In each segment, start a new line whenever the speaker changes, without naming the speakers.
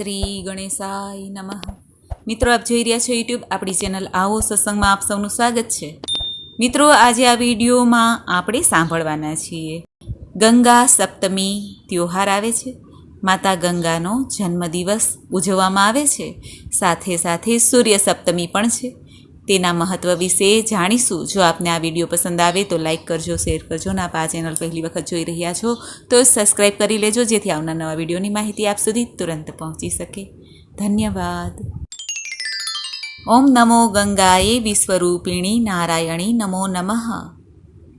શ્રી ગણેશાય નમઃ. મિત્રો, આપ જોઈ રહ્યા છો યુટ્યુબ આપણી ચેનલ આવો સત્સંગમાં આપ સૌનું સ્વાગત છે. મિત્રો, આજે આ વિડીયોમાં આપણે સાંભળવાના છીએ. ગંગા સપ્તમી ત્યોહાર આવે છે. માતા ગંગાનો જન્મદિવસ ઉજવવામાં આવે છે. સાથે સાથે સૂર્ય સપ્તમી પણ છે. તેના મહત્ત્વ વિશે જાણીશું. જો આપને આ વીડિયો પસંદ આવે તો લાઇક કરજો, શેર કરજો અને આપ આ ચેનલ પહેલી વખત જોઈ રહ્યા છો તો સબસ્ક્રાઈબ કરી લેજો, જેથી આવનાર નવા વિડીયોની માહિતી આપ સુધી તુરંત પહોંચી શકે. ધન્યવાદ. ઓમ નમો ગંગાએ વિશ્વરૂપિણી નારાયણી નમો નમઃ.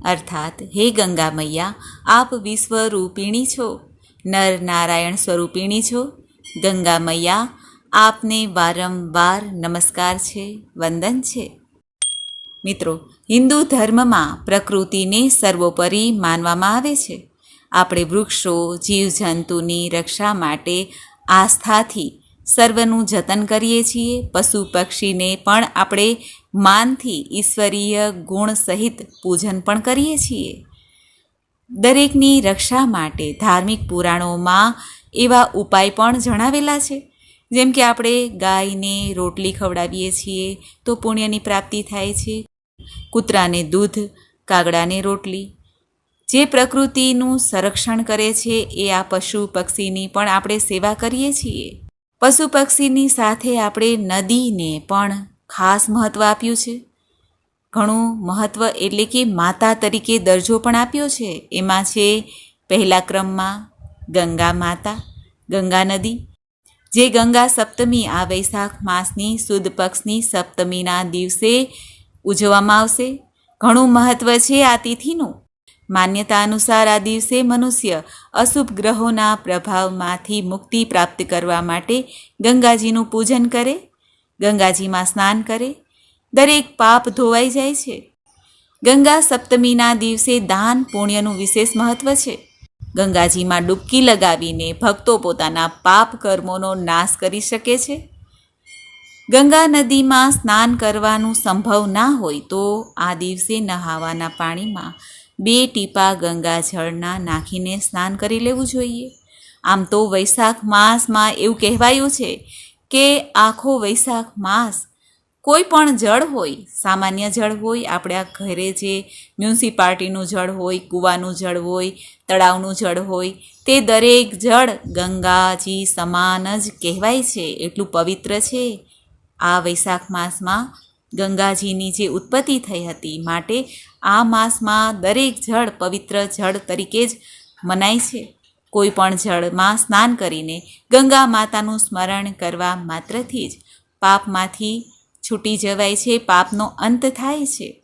અર્થાત, હે ગંગા મૈયા, આપ વિશ્વરૂપિણી છો. નર નારાયણ સ્વરૂપિણી છો. ગંગા મૈયા આપને વારંવાર નમસ્કાર છે, વંદન છે. મિત્રો, હિન્દુ ધર્મમાં પ્રકૃતિને સર્વોપરી માનવામાં આવે છે. આપણે વૃક્ષો, જીવજંતુની રક્ષા માટે આસ્થાથી સર્વનું જતન કરીએ છીએ. પશુ પક્ષીને પણ આપણે માનથી ઈશ્વરીય ગુણ સહિત પૂજન પણ કરીએ છીએ. દરેકની રક્ષા માટે ધાર્મિક પુરાણોમાં એવા ઉપાય પણ જણાવેલા છે. જેમ કે આપણે ગાયને રોટલી ખવડાવીએ છીએ, તો પુણ્યની પ્રાપ્તિ થાય છે. કૂતરાને દૂધ, કાગડાને રોટલી. જે પ્રકૃતિનું સંરક્ષણ કરે છે, એ આ પશુ પક્ષીની પણ આપણે સેવા કરીએ છીએ. પશુ પક્ષીની સાથે આપણે નદીને પણ ખાસ મહત્ત્વ આપ્યું છે. ઘણું મહત્ત્વ એટલે કે માતા તરીકે દરજ્જો પણ આપ્યો છે. એમાં છે પહેલા ક્રમમાં ગંગા માતા, ગંગા નદી જે ગંગા સપ્તમી આ વૈશાખ માસની સુદ પક્ષની સપ્તમીના દિવસે ઉજવવામાં આવશે. ઘણું મહત્ત્વ છે આ તિથિનું. માન્યતા અનુસાર આ દિવસે મનુષ્ય અશુભ ગ્રહોના પ્રભાવમાંથી મુક્તિ પ્રાપ્ત કરવા માટે ગંગાજીનું પૂજન કરે, ગંગાજીમાં સ્નાન કરે. દરેક પાપ ધોવાઈ જાય છે. ગંગા સપ્તમીના દિવસે દાન પુણ્યનું વિશેષ મહત્ત્વ છે. ગંગાજીમાં ડૂબકી લગાવીને ભક્તો પોતાના પાપ કર્મોનો નાશ કરી શકે છે? ગંગા નદીમાં સ્નાન કરવાનું સંભવ ના હોય તો આ દિવસે નહાવાના પાણીમાં બે ટીપા ગંગાજળના નાખીને સ્નાન કરી લેવું જોઈએ. આમ તો વૈશાખ માસમાં એવું કહેવાયું છે કે આખો વૈશાખ માસ કોઈ પણ જળ હોય, સામાન્ય જળ હોય, આપણા ઘરે જે મ્યુનિસિપાલિટીનું જળ હોય, કૂવાનું જળ હોય તળાવનું જળ હોય તે દરેક જળ ગંગાજી સમાન જ કહેવાય છે. એટલું પવિત્ર છે. આ વૈશાખ માસમાં ગંગાજીની જે ઉત્પત્તિ થઈ હતી માટે આ માસમાં દરેક જળ પવિત્ર જળ તરીકે જ મનાય છે. કોઈ પણ જળમાં સ્નાન કરીને ગંગા માતાનું સ્મરણ કરવા માત્રથી જ પાપમાંથી છૂટી જવાય છે. પાપનો અંત થાય છે.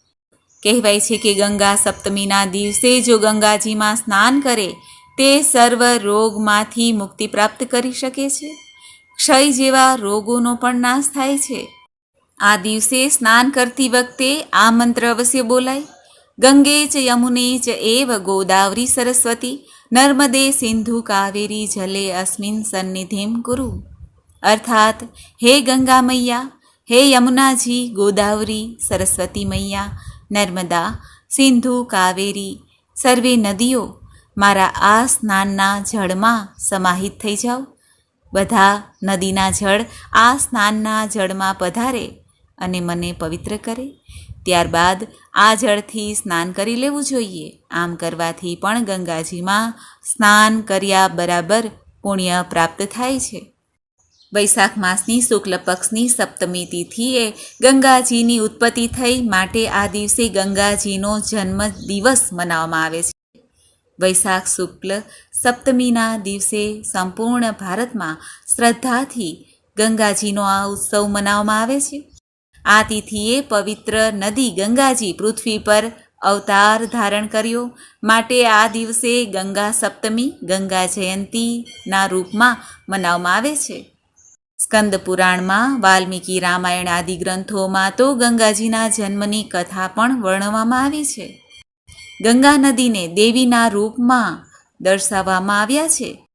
કહેવાય છે કે ગંગા સપ્તમીના દિવસે જો ગંગાજીમાં સ્નાન કરે, તે સર્વ રોગમાંથી મુક્તિ પ્રાપ્ત કરી શકે છે. ક્ષય જેવા રોગોનો પણ નાશ થાય છે. આ દિવસે સ્નાન કરતી વખતે આ મંત્ર અવશ્ય બોલાય. ગંગે ચ યમુને ચ એવ ગોદાવરી સરસ્વતી, નર્મદે સિંધુ કાવેરી જલે અસ્મિન સન્નિધિમ કુરુ. અર્થાત, હે ગંગા મૈયા, હે યમુનાજી, ગોદાવરી, સરસ્વતી મૈયા નર્મદા, સિંધુ, કાવેરી, સર્વે નદીઓ મારા આ સ્નાનના જળમાં સમાહિત થઈ જાઓ બધા નદીના જળ આ સ્નાનના જળમાં પધારે અને મને પવિત્ર કરે. ત્યારબાદ આ જળથી સ્નાન કરી લેવું જોઈએ. આમ કરવાથી પણ ગંગાજીમાં સ્નાન કર્યા બરાબર પુણ્ય પ્રાપ્ત થાય છે. વૈશાખ માસની શુક્લ પક્ષની સપ્તમી તિથિએ ગંગાજીની ઉત્પત્તિ થઈ માટે આ દિવસે ગંગાજીનો જન્મ દિવસ મનાવવામાં આવે છે. વૈશાખ શુક્લ સપ્તમીના દિવસે સંપૂર્ણ ભારતમાં શ્રદ્ધાથી ગંગાજીનો આ ઉત્સવ મનાવવામાં આવે છે. આ તિથિએ પવિત્ર નદી ગંગાજી પૃથ્વી પર અવતાર ધારણ કર્યો માટે આ દિવસે ગંગા સપ્તમી, ગંગા જયંતીના રૂપમાં મનાવવામાં આવે છે. સ્કંદ પુરાણમાં વાલ્મીકી રામાયણ આદિ ગ્રંથોમાં તો ગંગાજીના જન્મની કથા પણ વર્ણવવામાં આવી છે. ગંગા નદીને દેવીના રૂપમાં દર્શાવવામાં આવ્યા છે.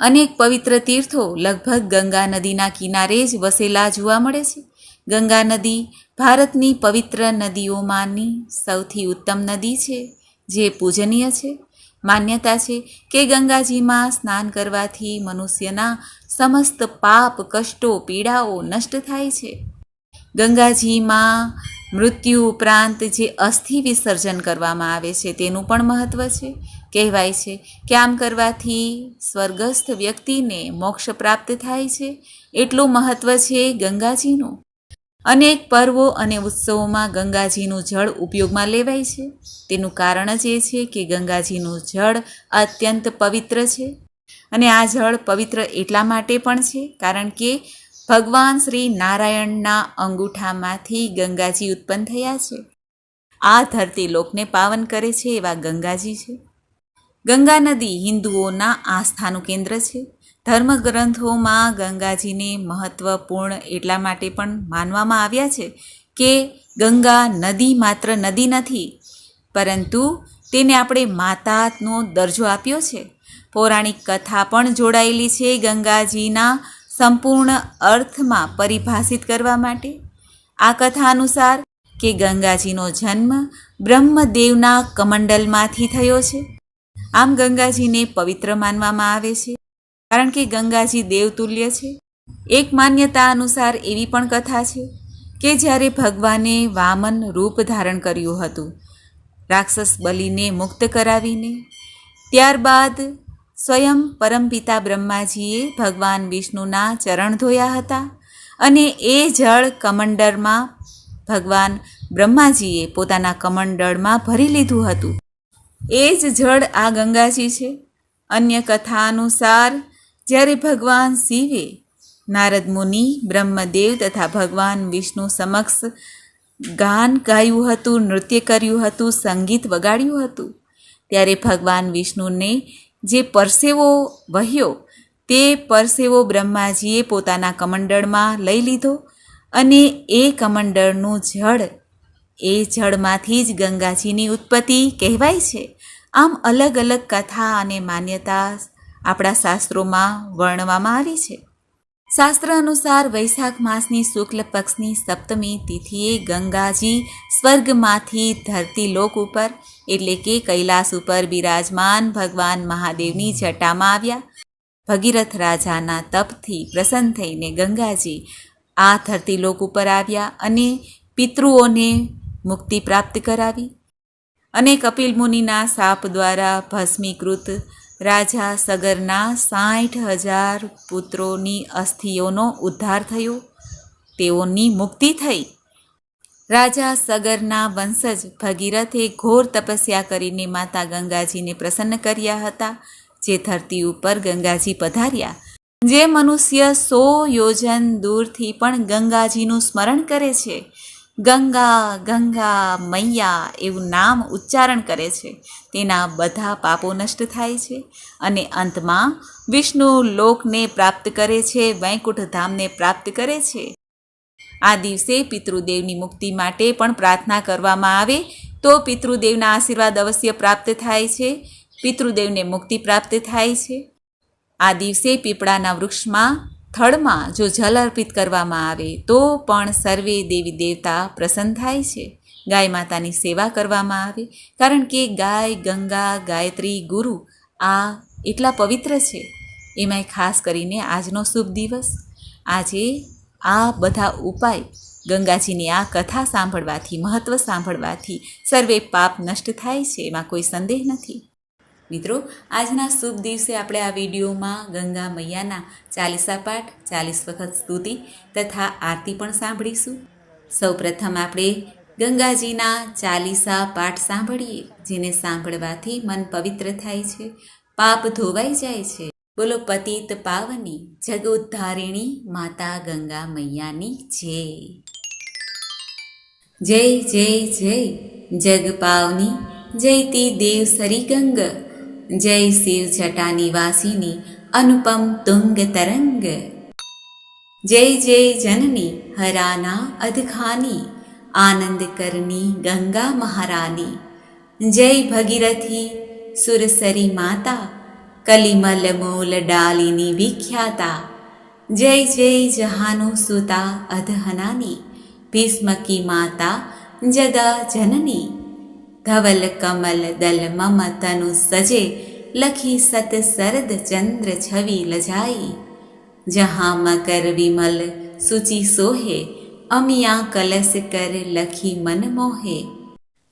અનેક પવિત્ર તીર્થો લગભગ ગંગા નદીના કિનારે જ વસેલા જોવા મળે છે. ગંગા નદી ભારતની પવિત્ર નદીઓમાંની સૌથી ઉત્તમ નદી છે, જે પૂજનીય છે. માન્યતા છે કે ગંગાજીમાં સ્નાન કરવાથી મનુષ્યના સમસ્ત પાપ, કષ્ટો, પીડાઓ નષ્ટ થાય છે. ગંગાજીમાં મૃત્યુ ઉપરાંત જે અસ્થિ વિસર્જન કરવામાં આવે છે તેનું પણ મહત્ત્વ છે. કહેવાય છે કે આમ કરવાથી સ્વર્ગસ્થ વ્યક્તિને મોક્ષ પ્રાપ્ત થાય છે. એટલું મહત્ત્વ છે ગંગાજીનું. અનેક પર્વો અને ઉત્સવોમાં ગંગાજીનું જળ ઉપયોગમાં લેવાય છે. તેનું કારણ જ એ છે કે ગંગાજીનું જળ અત્યંત પવિત્ર છે અને આ જળ પવિત્ર એટલા માટે પણ છે કારણ કે ભગવાન શ્રી નારાયણના અંગૂઠામાંથી ગંગાજી ઉત્પન્ન થયા છે. આ ધરતી લોકને પાવન કરે છે એવા ગંગાજી છે. ગંગા નદી હિન્દુઓના આસ્થાનું કેન્દ્ર છે. ધર્મગ્રંથોમાં ગંગાજીને મહત્ત્વપૂર્ણ એટલા માટે પણ માનવામાં આવ્યા છે કે ગંગા નદી માત્ર નદી નથી, પરંતુ તેને આપણે માતાનો દરજ્જો આપ્યો છે. પૌરાણિક કથા પણ જોડાયેલી છે ગંગાજીના સંપૂર્ણ અર્થમાં પરિભાષિત કરવા માટે. આ કથા અનુસાર કે ગંગાજીનો જન્મ બ્રહ્મદેવના કમંડલમાંથી થયો છે. આમ ગંગાજીને પવિત્ર માનવામાં આવે છે. કારણ કે ગંગાજી દેવતુલ્ય છે. એક માન્યતા અનુસાર એવી પણ કથા છે કે જ્યારે ભગવાને વામન રૂપ ધારણ કર્યું હતું, રાક્ષસ બલિને મુક્ત કરાવીને, ત્યારબાદ સ્વયં પરમપિતા બ્રહ્માજીએ ભગવાન વિષ્ણુના ચરણ ધોયા હતા અને એ જળ કમંડળમાં ભગવાન બ્રહ્માજીએ પોતાના કમંડળમાં ભરી લીધું હતું. એ જ જળ આ ગંગાજી છે. અન્ય કથા અનુસાર જ્યારે ભગવાન શિવે નારદ મુનિ, બ્રહ્મદેવ તથા ભગવાન વિષ્ણુ સમક્ષ ગાન ગાયું હતું, નૃત્ય કર્યું હતું, સંગીત વગાડ્યું હતું, ત્યારે ભગવાન વિષ્ણુને જે પરસેવો વહ્યો, તે પરસેવો બ્રહ્માજીએ પોતાના કમંડળમાં લઈ લીધો અને એ કમંડળનું જળ, એ જળમાંથી જ ગંગાજીની ઉત્પત્તિ કહેવાય છે. આમ અલગ અલગ કથા અને માન્યતા આપણા શાસ્ત્રોમાં વર્ણવામાં આવી છે. શાસ્ત્ર અનુસાર વૈશાખ માસની શુક્લ પક્ષની સપ્તમી તિથિએ ગંગાજી સ્વર્ગમાંથી ધરતી લોક ઉપર, એટલે કે કૈલાસ ઉપર બિરાજમાન ભગવાન મહાદેવની જટામાં આવ્યા. ભગીરથ રાજાના તપથી પ્રસન્ન થઈને ગંગાજી આ ધરતી લોક ઉપર આવ્યા અને પિતૃઓને મુક્તિ પ્રાપ્ત કરાવી. અને કપિલ મુનિના શાપ દ્વારા ભસ્મીકૃત રાજા સગરના સાઠ હજાર પુત્રોની અસ્થિઓનો ઉદ્ધાર થયો. તેઓની મુક્તિ થઈ. રાજા સગરના વંશજ ભગીરથે ઘોર તપસ્યા કરીને માતા ગંગાજીને પ્રસન્ન કર્યા હતા, જે ધરતી ઉપર ગંગાજી પધાર્યા. જે મનુષ્ય સો યોજન દૂરથી પણ ગંગાજીનું સ્મરણ કરે છે. ગંગા ગંગા મૈયા એવું નામ ઉચ્ચારણ કરે છે. તેના બધા પાપો નષ્ટ થાય છે અને અંતમાં વિષ્ણુ લોકને પ્રાપ્ત કરે છે વૈકુંઠ ધામને પ્રાપ્ત કરે છે. આ દિવસે પિતૃદેવની મુક્તિ માટે પણ પ્રાર્થના કરવામાં આવે તો પિતૃદેવના આશીર્વાદ અવશ્ય પ્રાપ્ત થાય છે, પિતૃદેવને મુક્તિ પ્રાપ્ત થાય છે. આ દિવસે પીપળાના વૃક્ષમાં થડમાં જો જલ અર્પિત કરવામાં આવે, તો પણ સર્વે દેવી દેવતા પ્રસન્ન થાય છે. ગાય માતાની સેવા કરવામાં આવે, કારણ કે ગાય, ગંગા, ગાયત્રી, ગુરુ આ એટલા પવિત્ર છે. એમાંય ખાસ કરીને આજનો શુભ દિવસ. આજે આ બધા ઉપાય ગંગાજીની આ કથા સાંભળવાથી મહત્ત્વ સાંભળવાથી સર્વે પાપ નષ્ટ થાય છે, એમાં કોઈ સંદેહ નથી. મિત્રો, આજના શુભ દિવસે આપણે આ વિડીયોમાં ગંગા મૈયાના ચાલીસા પાઠ, ચાલીસ વખત સ્તુતિ તથા આરતી પણ સાંભળીશું. સૌપ્રથમ આપણે ગંગાજીના ચાલીસા પાઠ સાંભળીએ, જેને સાંભળવાથી મન પવિત્ર થાય છે, પાપ ધોવાઈ જાય છે. બોલો, પતિત પાવની જગોદ્ધારિણી માતા ગંગા મૈયાની જય. જય જય જય, જગ પાવની, જયતી દેવ સરી ગંગ. જય શિવ જટા નિવાસીની અનુપમ તુંગ તરંગ. જય જય જનની હરાના અધખાની, આનંદ કરની ગંગા મહારાની. જય ભગીરથી સુરસરી માતા, કલિમલ મૂલ ડાલીની વિખ્યાતા. જય જય જહાનુ સુતા અધહનાની ભીષ્મકી માતા જદા જનની. ધવલ કમલ દલ મમ તનુ સજે લખી સત સરદ ચંદ્ર છવી લજાઈ. જहाँ મકર વિમલ સુચિ સોહે, અમિયા કલસ કર લખી મન મોહે.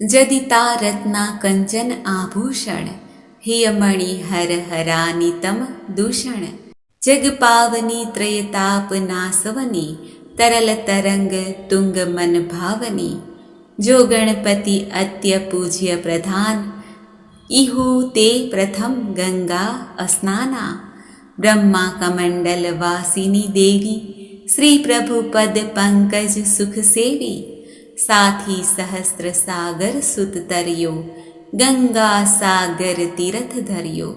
જદિતા રત્ના કંચન આભૂષણ, હિયમણિ હર હરાનિતમ દૂષણ. જગ પાવની ત્રયતાપ નાસવની, તરલ તરંગ તુંગ મન ભાવની. જો ગણપતિ અત્ય પૂજ્ય પ્રધાન ઇહુ તે પ્રથમ ગંગા અસ્નાના. બ્રહ્મા કમંડલ વાસિની દેવી, શ્રી પ્રભુ પદ પંકજ સુખ સેવી. સાથી સહસ્ત્ર સાગર સુત તર્યો ગંગા સાગર તીરથ ધર્યો.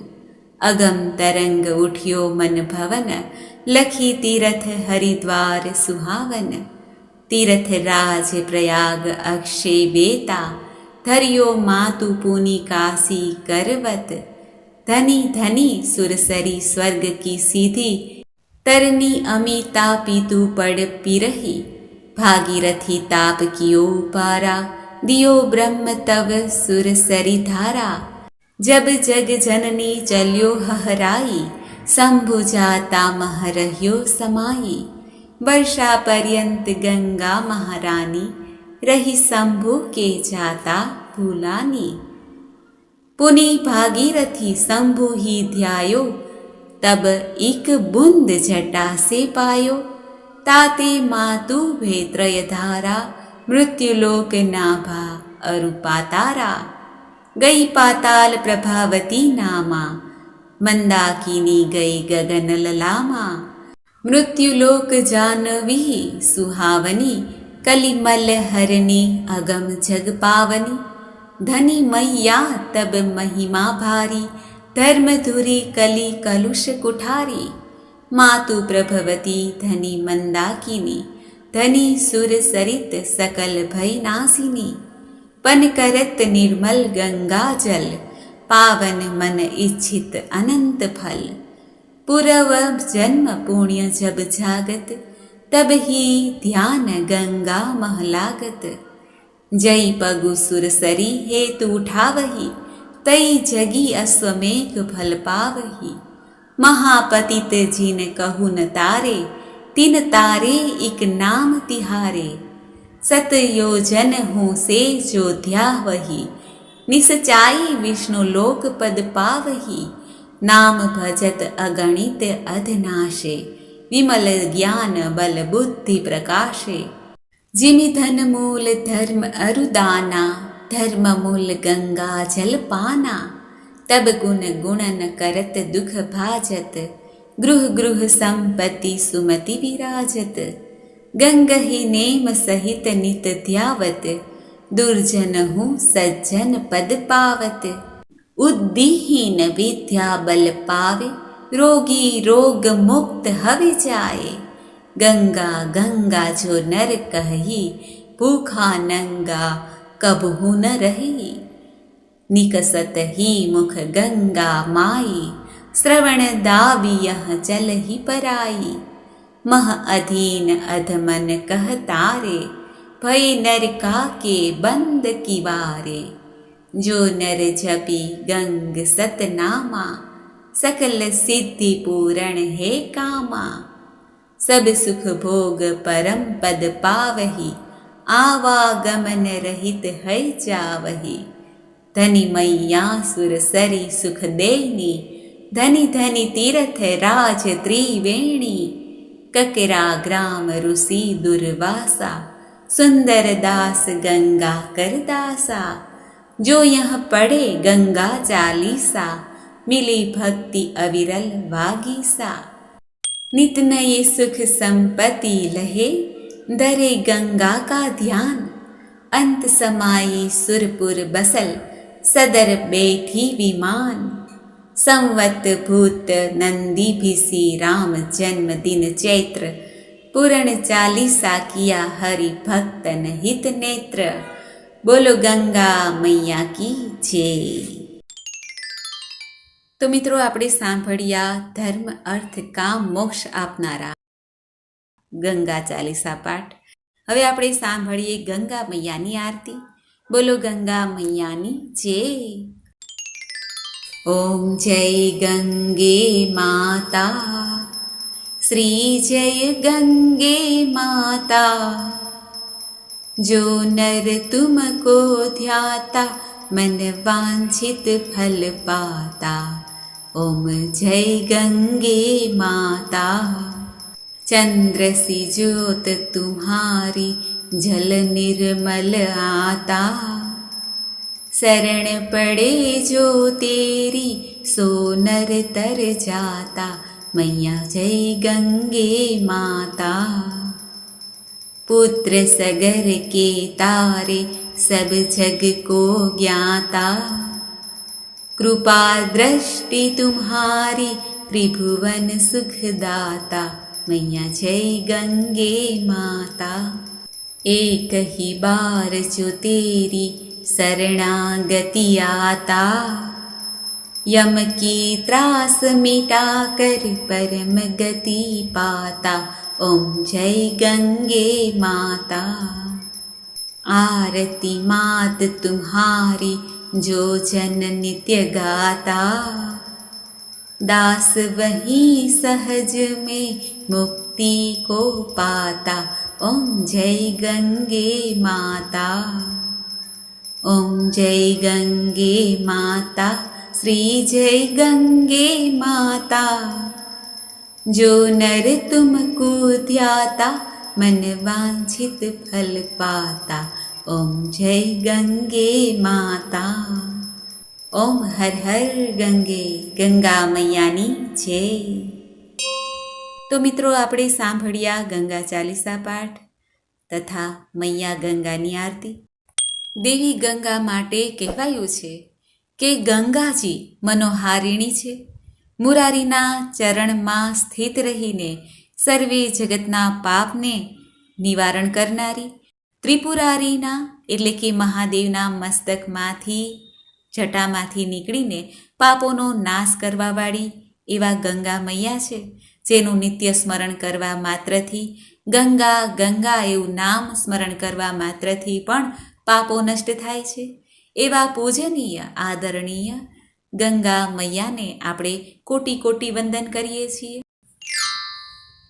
અગમ તરંગ ઉઠ્યો મન ભવન, લખી તીરથ હરિદ્વાર સુહાવન. તીરથ રાજ પ્રયાગ અક્ષે બેતા ધર્યો માતુ પુની કાશી કરવત ધની ધની સુરસરી સ્વર્ગ કી સીધી તરની અમિતા પીતુ પડ પીરહી ભાગીરથી તાપ કિયો પારા દિયો બ્રહ્મ તવ સુરસરી ધારા જબ જગ જનની ચલ્યો હહરાઈ શંભુ જાતા મહરહ્યો સમાઈ વર્ષા પર્યંત ગંગા મહારાની રહી શંભુ કે જાતા ભૂલાની પુની ભાગીરથી શંભુ ही ध्यायो तब एक बूंद जटा से पायो ताते मातु भेत्रय धारा मृत्युलोक नाभा अरुपातारा गई पाताल प्रभावती नामा મંદાકીની ગઈ ગગન લલામાં મૃત્યુલોક જાનવી સુહાવની કલિમલ હરની અગમ જગ પાવની ધની મૈયા તબ મહિમા ભારી ધર્મધુરી કલી કલુષ કુઠારી, માતુ પ્રભવતી ધની મંદાકિની, ધની સુર સરિત સકલ ભય નાસિની પન કરત નિર્મલ ગંગા જલ પાવન મન ઇચ્છિત અનંત ફલ. પૂરવ જન્મ પુણ્ય જબ જાગત, તબ ही ધ્યાન ગંગા મહલાગત જય પગુ સુરસરી હેતુ ઉઠાવહી, તઈ જગી અશ્વમેઘ ફલ પાવહી. મહાપતિત જીન કહું ન તારે, તિન તારે એક નામ તિહારે. સત યોજન હું સે જોધ્યા વહી નિસચાઈ વિષ્ણુ લોક પદ પાવહી. નામ ભજત અગણિત અધનાશે, વિમલ જ્ઞાન બલ બુદ્ધિ પ્રકાશે. જીમી ધન મૂલ ધર્મ અરુદાના, ધર્મ મૂલ ગંગા જલ પાના તબ ગુણ ગુણન કરત દુઃખ ભાજત, ગૃહ ગૃહ સંપત્તિ સુમતિ વિરાજત. ગંગહી નેમ સહિત નિત ધ્યાવત, દુર્જન હું સજ્જન પદ પાવત. ઉદ્દિહીન વિદ્યા બલ પાવે, રોગી રોગ મુક્ત હવે જાય. ગંગા ગંગા જો નર કહી, ભૂખા નંગા કબહુ ન રહી. નિકસત હી મુખ ગંગા માઈ, શ્રવણ દાવી ચલ હિ પરાઈ. મહ અધીન અધમન કહતારે ભય નરકા કે બંધ કિવારે. का के बंद किवारे जो नर जपी गंग सतनामा सकल सिद्धि पूरण है कामा सब सुख भोग परम पद पावही आवागमन रहित है जावही धनी मैया सुर सरी सुख देनी धनी धनी तीर्थ राज त्रिवेणी ककरा ग्राम ऋषि दुर्वासा सुंदर दास गंगा कर दासा जो यह पढ़े गंगा चालीसा मिली भक्ति अविरल वागीसा नित नये सुख संपत्ति लहे दरे गंगा का ध्यान अंत समाई सुरपुर बसल सदर बैठी विमान संवत भूत नंदी भिसी राम जन्म दिन चैत्र पूर्ण चालीसा किया हरि भक्तन हित नेत्र બોલો ગંગા મૈયા કી જે તો મિત્રો, આપણે સાંભળ્યા ધર્મ, અર્થ, કામ, મોક્ષ આપનારા ગંગા ચાલીસા પાઠ. હવે આપણે સાંભળીએ ગંગા મૈયાની આરતી. બોલો ગંગા મૈયાની જય. ઓમ જય ગંગે માતા. શ્રી જય ગંગે માતા. जो नर तुमको ध्याता मन वांछित फल पाता ओम जय गंगे माता चंद्र सी ज्योत तुम्हारी जल निर्मल आता शरण पड़े जो तेरी सो नर तर जाता मैया जय गंगे माता पुत्र सगर के तारे सब जग को ज्ञाता। कृपा दृष्टि तुम्हारी त्रिभुवन सुखदाता मैया जय गंगे माता। एक ही बार जो तेरी शरणागति आता यम की त्रास मिटा कर परम गति पाता ओम जय गंगे माता आरती मात तुम्हारी जो जन नित्य गाता दास वही सहज में मुक्ति को पाता ओम जय गंगे माता ओम जय गंगे माता श्री जय गंगे माता जो नर तुमको ध्याता मन वांछित फल पाता ओम जय गंगे माता ઓમ હર હર ગંગે ગંગા મૈયાની જય તો મિત્રો આપણે સાંભળ્યા ગંગા ચાલીસા પાઠ તથા મૈયા ગંગાની આરતી દેવી ગંગા માટે કહેવાયું છે કે ગંગાજી મનોહારિણી છે મુરારીના ચરણમાં સ્થિત રહીને સર્વે જગતના પાપને નિવારણ કરનારી ત્રિપુરારીના એટલે કે મહાદેવના મસ્તકમાંથી, જટામાંથી નીકળીને પાપોનો નાશ કરવાવાળી એવા ગંગા મૈયા છે, જેનું નિત્ય સ્મરણ કરવા માત્રથી, ગંગા ગંગા એવું નામ સ્મરણ કરવા માત્રથી પણ પાપો નષ્ટ થાય છે. એવા પૂજનીય, આદરણીય ગંગા મૈયાને આપણે કોટી કોટી વંદન કરીએ છીએ.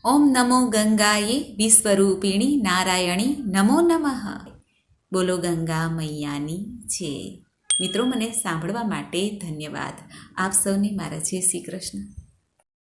ઓમ નમો ગંગાએ વિશ્વરૂપિણી નારાયણી નમો નમઃ. બોલો ગંગા મૈયાની છે મિત્રો, મને સાંભળવા માટે ધન્યવાદ. આપ સૌને મારા જય શ્રી કૃષ્ણ.